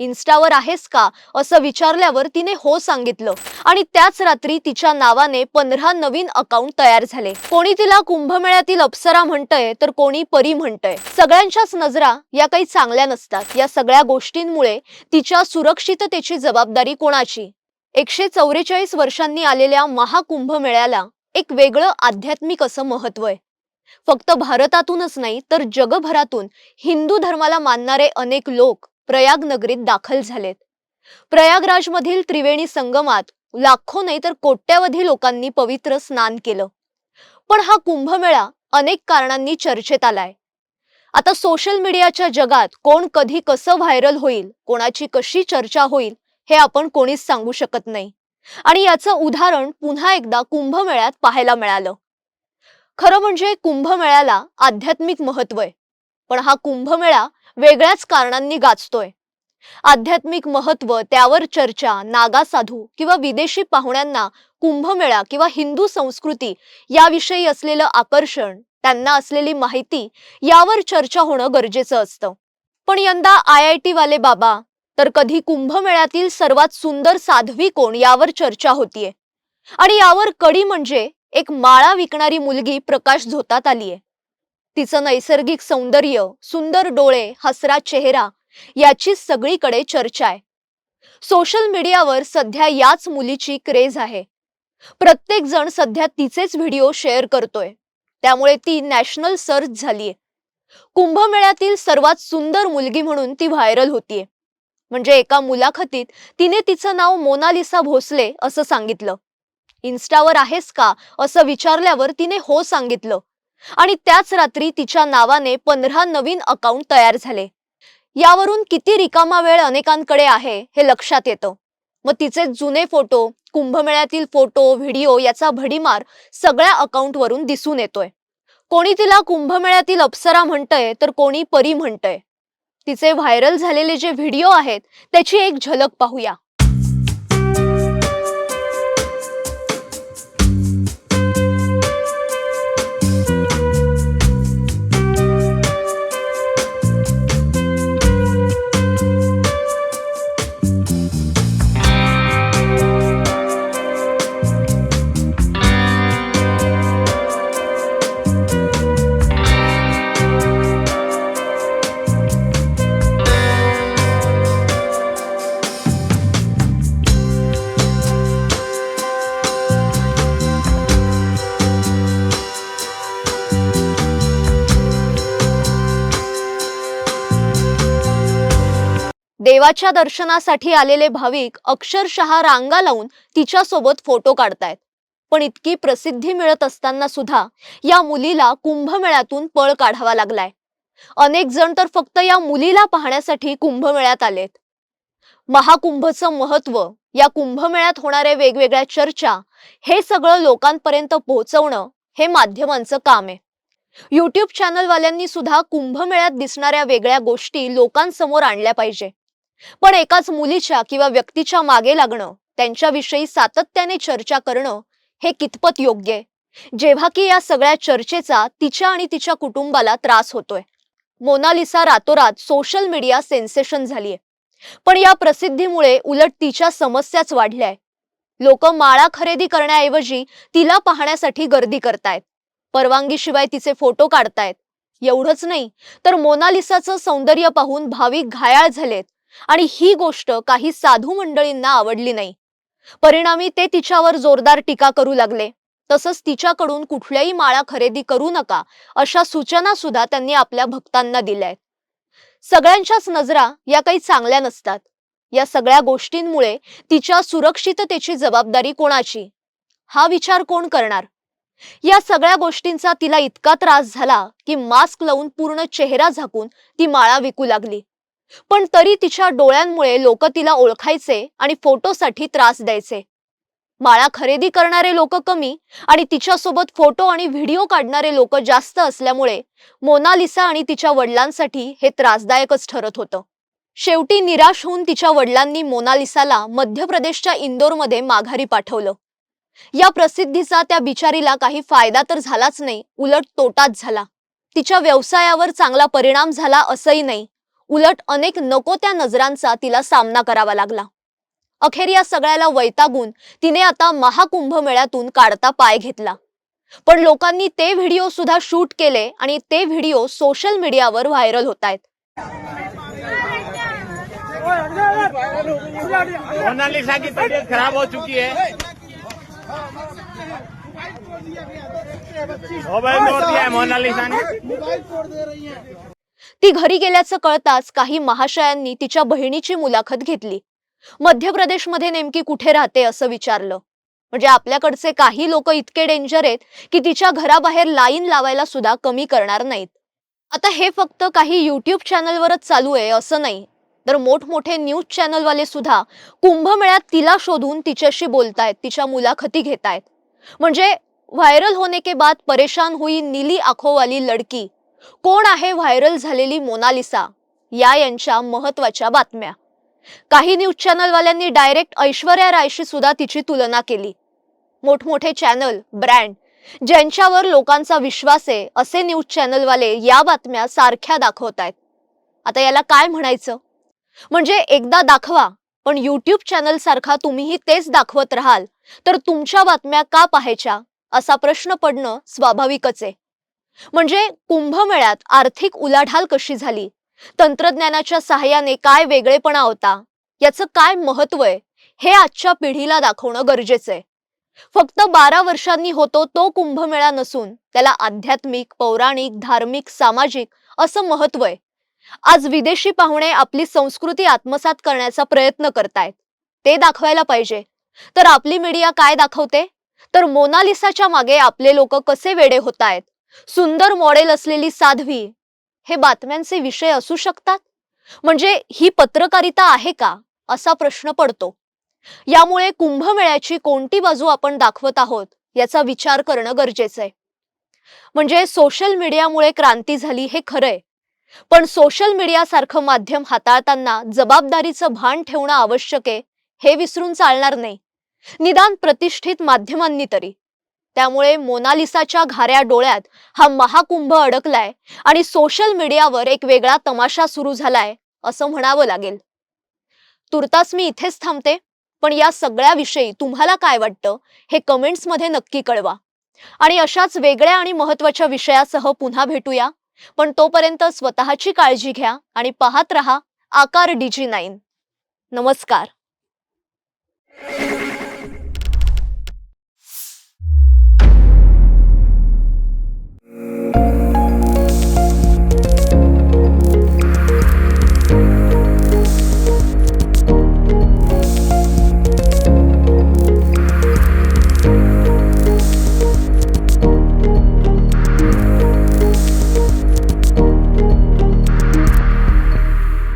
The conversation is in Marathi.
इन्स्टावर आहेस का? असं विचारल्यावर तिने हो सांगितलं. आणि त्याच रात्री तिच्या नावाने पंधरा नवीन अकाउंट तयार झाले. कोणी तिला कुंभमेळ्यातील अप्सरा म्हणतंय तर कोणी परी म्हणतंय. सगळ्यांच्याच नजरा या काही चांगल्या नसतात. या सगळ्या गोष्टींमुळे तिच्या सुरक्षिततेची जबाबदारी कोणाची? एकशे चौवेचाळीस वर्षांनी आलेल्या महाकुंभमेळ्याला एक वेगळं आध्यात्मिक असं महत्त्व आहे. फक्त भारतातूनच नाही तर जगभरातून हिंदू धर्माला मानणारे अनेक लोक प्रयाग नगरीत दाखल झालेत. प्रयागराजमधील त्रिवेणी संगमात लाखो नाही तर कोट्यावधी लोकांनी पवित्र स्नान केलं. पण हा कुंभमेळा अनेक कारणांनी चर्चेत आलाय. आता सोशल मीडियाच्या जगात कोण कधी कसं व्हायरल होईल कोणाची कशी चर्चा होईल हे आपण कोणीच सांगू शकत नाही. आणि याचं उदाहरण पुन्हा एकदा कुंभमेळ्यात पाहायला मिळालं. खरं म्हणजे कुंभमेळ्याला आध्यात्मिक महत्त्व आहे. पण हा कुंभमेळा वेगळ्याच कारणांनी गाजतोय. आध्यात्मिक महत्त्व त्यावर चर्चा नागा साधू किंवा विदेशी पाहुण्यांना कुंभमेळा किंवा हिंदू संस्कृती याविषयी असलेलं आकर्षण त्यांना असलेली माहिती यावर चर्चा होणं गरजेचं असतं. पण यंदा आय आय टी वाले बाबा तर कधी कुंभमेळ्यातील सर्वात सुंदर साध्वी कोण यावर चर्चा होतीये. आणि यावर कडी म्हणजे एक माळा विकणारी मुलगी प्रकाश झोतात आलीये. तिचं नैसर्गिक सौंदर्य सुंदर डोळे हसरा चेहरा याची सगळीकडे चर्चा आहे. सोशल मीडियावर सध्या याच मुलीची क्रेज आहे. प्रत्येक जण सध्या तिचेच व्हिडिओ शेअर करतोय. त्यामुळे ती नॅशनल सर्च झालीये. कुंभमेळ्यातील सर्वात सुंदर मुलगी म्हणून ती व्हायरल होतीये. म्हणजे एका मुलाखतीत तिने तिचं नाव मोनालिसा भोसले असं सांगितलं. इन्स्टावर आहेस का असं विचारल्यावर तिने हो सांगितलं. आणि त्याच रात्री तिच्या नावाने पंधरा नवीन अकाउंट तयार झाले. यावरून किती रिकामा वेळ अनेकांकडे आहे हे लक्षात येतं. मग तिचे जुने फोटो कुंभमेळ्यातील फोटो व्हिडिओ याचा भडीमार सगळ्या अकाउंटवरून दिसून येतोय. कोणी तिला कुंभमेळ्यातील अप्सरा म्हणतंय तर कोणी परी म्हणतंय. तिचे व्हायरल झालेले जे व्हिडिओ आहेत त्याची एक झलक पाहूया. देवाच्या दर्शनासाठी आलेले भाविक अक्षरशः रांगा लावून तिच्यासोबत फोटो काढतायत. पण इतकी प्रसिद्धी मिळत असताना सुद्धा या मुलीला कुंभमेळ्यातून पळ काढावा लागलाय. अनेक जण तर फक्त या मुलीला पाहण्यासाठी कुंभमेळ्यात आलेत. महाकुंभचं महत्त्व या कुंभमेळ्यात होणाऱ्या वेगवेगळ्या चर्चा हे सगळं लोकांपर्यंत पोहोचवणं हे माध्यमांचं काम आहे. युट्यूब चॅनलवाल्यांनी सुद्धा कुंभमेळ्यात दिसणाऱ्या वेगळ्या गोष्टी लोकांसमोर आणल्या पाहिजे. पण एकाच मुलीच्या किंवा व्यक्तीच्या मागे लागणं त्यांच्याविषयी सातत्याने चर्चा करणं हे कितपत योग्य आहे? जेव्हा की या सगळ्या चर्चेचा तिच्या आणि तिच्या कुटुंबाला त्रास होतोय. मोनालिसा रातोरात सोशल मीडिया सेन्सेशन झालीय. पण या प्रसिद्धीमुळे उलट तिच्या समस्याच वाढल्याय. लोक माळा खरेदी करण्याऐवजी तिला पाहण्यासाठी गर्दी करतायत. परवानगीशिवाय तिचे फोटो काढतायत. एवढंच नाही तर मोनालिसाचं सौंदर्य पाहून भाविक घायाळ झालेत. आणि ही गोष्ट काही साधू मंडळींना आवडली नाही. परिणामी ते तिच्यावर जोरदार टीका करू लागले. तसंच तिच्याकडून कुठल्याही माळा खरेदी करू नका अशा सूचना सुद्धा त्यांनी आपल्या भक्तांना दिल्या आहेत सगळ्यांच्याच नजरा या काही चांगल्या नसतात. या सगळ्या गोष्टींमुळे तिच्या सुरक्षिततेची जबाबदारी कोणाची? हा विचार कोण करणार? या सगळ्या गोष्टींचा तिला इतका त्रास झाला की मास्क लावून पूर्ण चेहरा झाकून ती माळा विकू लागली. पण तरी तिच्या डोळ्यांमुळे लोक तिला ओळखायचे आणि फोटोसाठी त्रास द्यायचे. माळा खरेदी करणारे लोक कमी आणि तिच्यासोबत फोटो आणि व्हिडिओ काढणारे लोक जास्त असल्यामुळे मोनालिसा आणि तिच्या वडिलांसाठी हे त्रासदायकच ठरत होतं. शेवटी निराश होऊन तिच्या वडिलांनी मोनालिसाला मध्य प्रदेशच्या इंदोरमध्ये माघारी पाठवलं. या प्रसिद्धीचा त्या बिचारीला काही फायदा तर झालाच नाही उलट तोटाच झाला. तिच्या व्यवसायावर चांगला परिणाम झाला असंही नाही. उलट अनेक नको त्या नजरांचा तिला सामना करावा लागला. अखेर या सगळ्याला वैतागून तिने आता महाकुंभमेळ्यातून काढता पाय घेतला. पण लोकांनी ते व्हिडिओ सुद्धा शूट केले आणि ते व्हिडिओ सोशल मीडियावर व्हायरल होत आहेत मोनालिसा की तबीयत खराब हो चुकी है। मोबाइल तोड़ दिया है मोनालिसा ने। ती घरी गेल्याचं कळताच काही महाशयांनी तिच्या बहिणीची मुलाखत घेतली. मध्य प्रदेशमध्ये नेमकी कुठे राहते असं विचारलं. म्हणजे आपल्याकडचे काही लोक इतके डेंजर आहेत की तिच्या घराबाहेर लाईन लावायला सुद्धा कमी करणार नाहीत. आता हे फक्त काही युट्यूब चॅनलवरच चालू आहे असं नाही. तर मोठमोठे न्यूज चॅनलवाले सुद्धा कुंभमेळ्यात तिला शोधून तिच्याशी बोलतायत तिच्या मुलाखती घेतायत. म्हणजे व्हायरल होने के बाद परेशान हुई नीली आखो वाली लडकी. कोण आहे व्हायरल झालेली मोनालिसा? या यांच्या महत्त्वाच्या बातम्या. काही न्यूज चॅनलवाल्यांनी डायरेक्ट ऐश्वर्या रायशी सुद्धा तिची तुलना केली. मोठमोठे चॅनल ब्रँड ज्यांच्यावर लोकांचा विश्वास आहे असे न्यूज चॅनलवाले या बातम्या सारख्या दाखवत आहेत. आता याला काय म्हणायचं? म्हणजे एकदा दाखवा पण युट्यूब चॅनल सारखा तुम्हीही तेच दाखवत राहाल तर तुमच्या बातम्या का पाहायच्या? असा प्रश्न पडणं स्वाभाविकच आहे. म्हणजे कुंभमेळ्यात आर्थिक उलाढाल कशी झाली? तंत्रज्ञानाच्या सहाय्याने काय वेगळेपणा होता? याचं काय महत्त्व आहे? हे आजच्या पिढीला दाखवणं गरजेचं आहे. फक्त बारा वर्षांनी होतो तो कुंभमेळा नसून त्याला आध्यात्मिक पौराणिक धार्मिक सामाजिक असं महत्त्व आहे. आज विदेशी पाहुणे आपली संस्कृती आत्मसात करण्याचा प्रयत्न करतायत. ते दाखवायला पाहिजे. तर आपली मीडिया काय दाखवते? तर मोनालिसाच्या मागे आपले लोक कसे वेडे होत आहेत सुंदर मॉडेल असलेली साध्वी हे बातम्यांचे विषय असू शकतात? म्हणजे ही पत्रकारिता आहे का? असा प्रश्न पडतो. यामुळे कुंभमेळ्याची कोणती बाजू आपण दाखवत आहोत याचा विचार करणं गरजेचं आहे म्हणजे सोशल मीडियामुळे क्रांती झाली हे खरंय. पण सोशल मीडियासारखं माध्यम हाताळताना जबाबदारीचं भान ठेवणं आवश्यक आहे हे विसरून चालणार नाही. निदान प्रतिष्ठित माध्यमांनी तरी. त्यामुळे मोनालिसाच्या घाऱ्या डोळ्यात हा महाकुंभ अडकलाय आणि सोशल मीडियावर एक वेगळा तमाशा सुरू झालाय असं म्हणावं लागेल. तुर्तास मी इथेच थांबते पण या सगळ्याविषयी तुम्हाला काय वाटतं हे कमेंट्समध्ये नक्की कळवा. आणि अशाच वेगळ्या आणि महत्त्वाच्या विषयासह पुन्हा भेटूया पण तोपर्यंत स्वतःची काळजी घ्या आणि पाहत रहा आकार डीजी नाईन. नमस्कार.